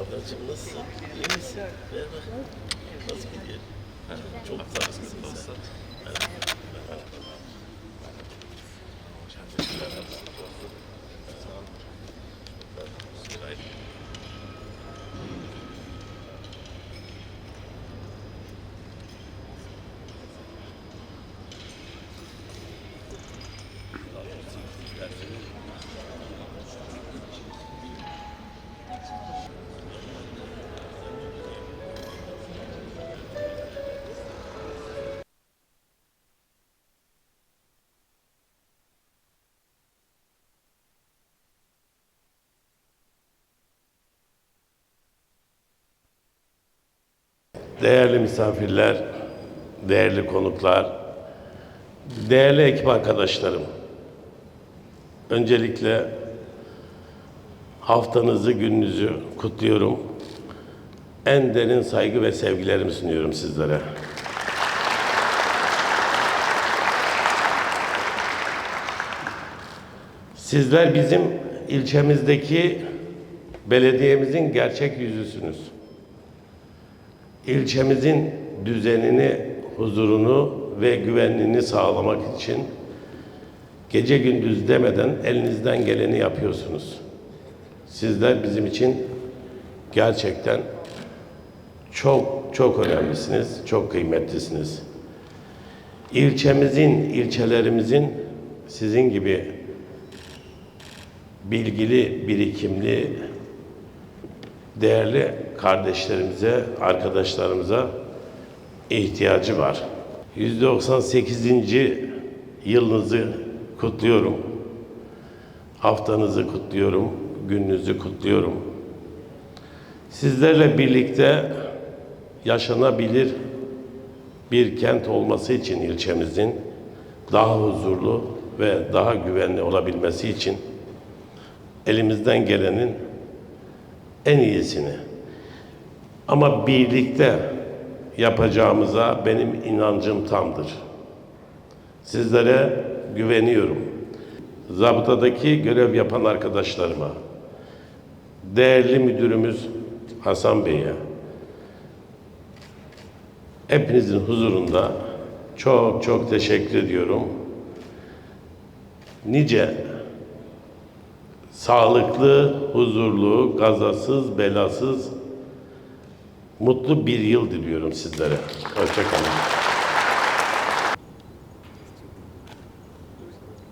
Ablacığım nasılsın? İyi misin? Merhaba. Nasıl gidiyor? Ha, çok sağ ol kızım. Nasılsın? Değerli misafirler, değerli konuklar, değerli ekip arkadaşlarım. Öncelikle haftanızı, gününüzü kutluyorum. En derin saygı ve sevgilerimi sunuyorum sizlere. Sizler bizim ilçemizdeki belediyemizin gerçek yüzüsünüz ilçemizin düzenini, huzurunu ve güvenliğini sağlamak için gece gündüz demeden elinizden geleni yapıyorsunuz. Sizler bizim için gerçekten çok çok önemlisiniz, çok kıymetlisiniz. İlçemizin, ilçelerimizin sizin gibi bilgili, birikimli, değerli kardeşlerimize, arkadaşlarımıza ihtiyacı var. 198. yılınızı kutluyorum. Haftanızı kutluyorum, gününüzü kutluyorum. Sizlerle birlikte yaşanabilir bir kent olması için ilçemizin daha huzurlu ve daha güvenli olabilmesi için elimizden gelenin en iyisini. Ama birlikte yapacağımıza benim inancım tamdır. Sizlere güveniyorum. Zabıtadaki görev yapan arkadaşlarıma, değerli müdürümüz Hasan Bey'e, hepinizin huzurunda çok çok teşekkür ediyorum. Nice sağlıklı, huzurlu, gazasız, belasız, mutlu bir yıl diliyorum sizlere. Hoşçakalın.